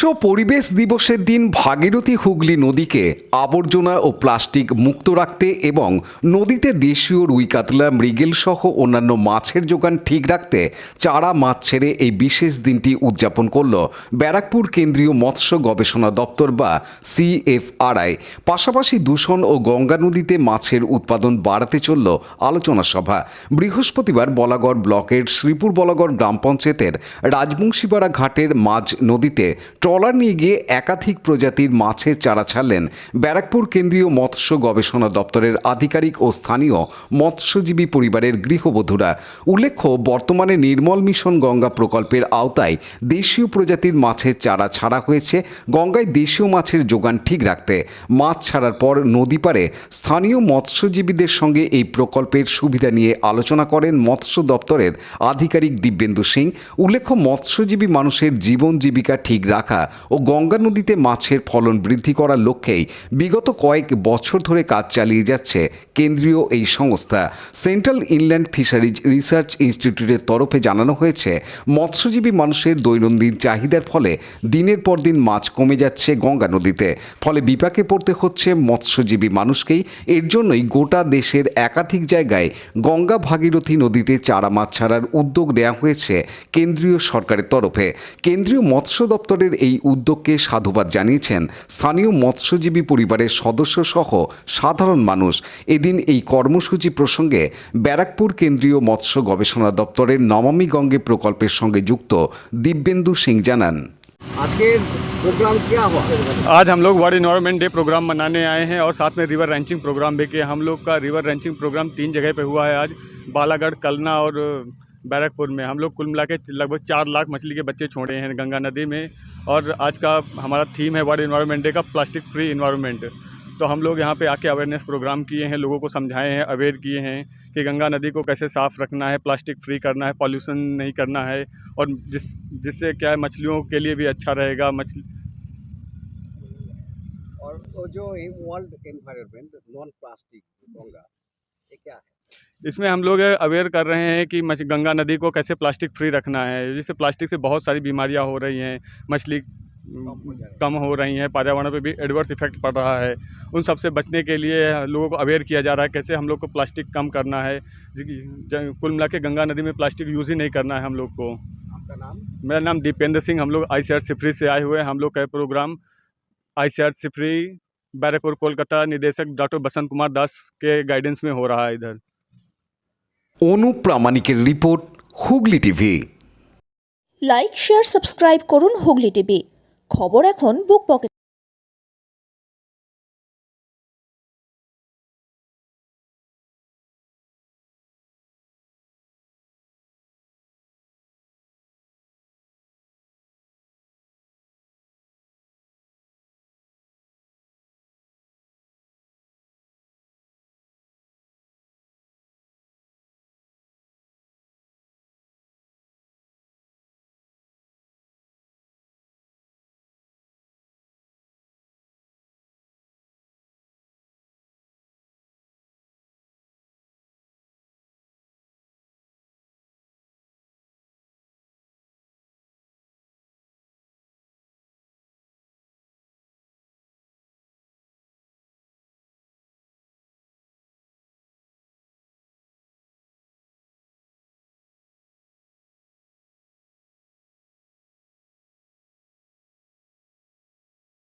বিশ্ব পরিবেশ দিবসের দিন ভাগীরথী হুগলি নদীকে আবর্জনা ও প্লাস্টিক মুক্ত রাখতে এবং নদীতে দেশীয় রুই কাতলা, মৃগেল সহ অন্যান্য মাছের যোগান ঠিক রাখতে চারা মাছ ছেড়ে এই বিশেষ দিনটি উদযাপন করল ব্যারাকপুর কেন্দ্রীয় মৎস্য গবেষণা দপ্তর বা সিএফআরআই। পাশাপাশি দূষণ ও গঙ্গা নদীতে মাছের উৎপাদন বাড়াতে চলল আলোচনা সভা। বৃহস্পতিবার বলাগড় ব্লকের শ্রীপুর বলাগড় গ্রাম পঞ্চায়েতের রাজবংশীপাড়া ঘাটের মাঝ নদীতে ট্রলার নিয়ে গিয়ে একাধিক প্রজাতির মাছের চারা ছাড়লেন। ব্যারাকপুর কেন্দ্রীয় মৎস্য গবেষণা দপ্তরের আধিকারিক ও স্থানীয় মৎস্যজীবী পরিবারের গৃহবধূরা। উল্লেখ্য, বর্তমানে নির্মল মিশন গঙ্গা প্রকল্পের আওতায় দেশীয় প্রজাতির মাছের চারা ছাড়া হয়েছে। গঙ্গায় দেশীয় মাছের যোগান ঠিক রাখতে, মাছ ছাড়ার পর নদী পারে স্থানীয় মৎস্যজীবীদের সঙ্গে এই প্রকল্পের সুবিধা নিয়ে আলোচনা করেন মৎস্য দপ্তরের আধিকারিক দিব্যেন্দু সিং। উল্লেখ্য, মৎস্যজীবী মানুষের জীবন জীবিকা ঠিক রাখা ও গঙ্গা নদীতে মাছের ফলন বৃদ্ধি করার লক্ষ্যেই বিগত কয়েক বছর ধরে কাজ চালিয়ে যাচ্ছে কেন্দ্রীয় এই সংস্থা। সেন্ট্রাল ইনল্যান্ড ফিশারিজ রিসার্চ ইনস্টিটিউটের তরফে জানানো হয়েছে, মৎস্যজীবী মানুষের দৈনন্দিন চাহিদার ফলে দিনের পর দিন মাছ কমে যাচ্ছে গঙ্গা নদীতে। ফলে বিপাকে পড়তে হচ্ছে মৎস্যজীবী মানুষকেই। এর জন্যই গোটা দেশের একাধিক জায়গায় গঙ্গা ভাগীরথী নদীতে চারা মাছ ছাড়ার উদ্যোগ নেওয়া হয়েছে কেন্দ্রীয় সরকারের তরফে। কেন্দ্রীয় মৎস্য দপ্তরের এই উদ্যোগকে সাধুবাদ জানিয়েছেন স্থানীয় মৎস্যজীবী পরিবারের সদস্য সহ সাধারণ মানুষ এদিন এই কর্মসূচি প্রসঙ্গে ব্যারাকপুর কেন্দ্রীয় মৎস্য গবেষণা দপ্তরের নমামি গঙ্গে প্রকল্পের সঙ্গে যুক্ত দিব্যেন্দু সিং জানান আজকের প্রোগ্রাম क्या हुआ आज हम लोग वर्ल्ड इन्वायरमेंट डे प्रोग्राम मनाने आए हैं और साथ में रिवर रैंचिंग प्रोग्राम भी किया हम लोग का रिवर रैंचिंग प्रोग्राम तीन जगह पे हुआ है आज बालागढ़ कलना और बैरकपुर में। हम लोग कुल मिला के लगभग चार लाख मछली के बच्चे छोड़े हैं गंगा नदी में और आज का हमारा थीम है वर्ल्ड इन्वायरमेंट डे का प्लास्टिक फ्री इन्वायरमेंट तो हम लोग यहाँ पे आके अवेयरनेस प्रोग्राम किए हैं, लोगों को समझाए हैं अवेयर किए हैं कि गंगा नदी को कैसे साफ़ रखना है प्लास्टिक फ्री करना है पॉल्यूशन नहीं करना है और जिस, जिससे क्या है मछलियों के लिए भी अच्छा रहेगा मछली और जो world environment non plastic Ganga, ये क्या है? इसमें हम लोग अवेयर कर रहे हैं कि मछ गंगा नदी को कैसे प्लास्टिक फ्री रखना है। जिससे प्लास्टिक से बहुत सारी बीमारियाँ हो रही हैं मछली कम हो रही हैं पर्यावरण पे भी एडवर्स इफ़ेक्ट पड़ रहा है। उन सबसे बचने के लिए लोगों को अवेयर किया जा रहा है कैसे हम लोग को प्लास्टिक कम करना है। कुल मिला के गंगा नदी में प्लास्टिक यूज़ ही नहीं करना है हम लोग को। आपका नाम? मेरा नाम दीपेंद्र सिंह हम लोग आई सी सिफरी से आए हुए हैं। हम लोग का programme I C CIFRI Barrackpore Kolkata निदेशक डॉक्टर बसंत कुमार दास के गाइडेंस में हो रहा है इधर। Anup প্রামাণিকের report Hooghly TV. Like share subscribe করুন হুগলি টিভি। খবর এখন বুক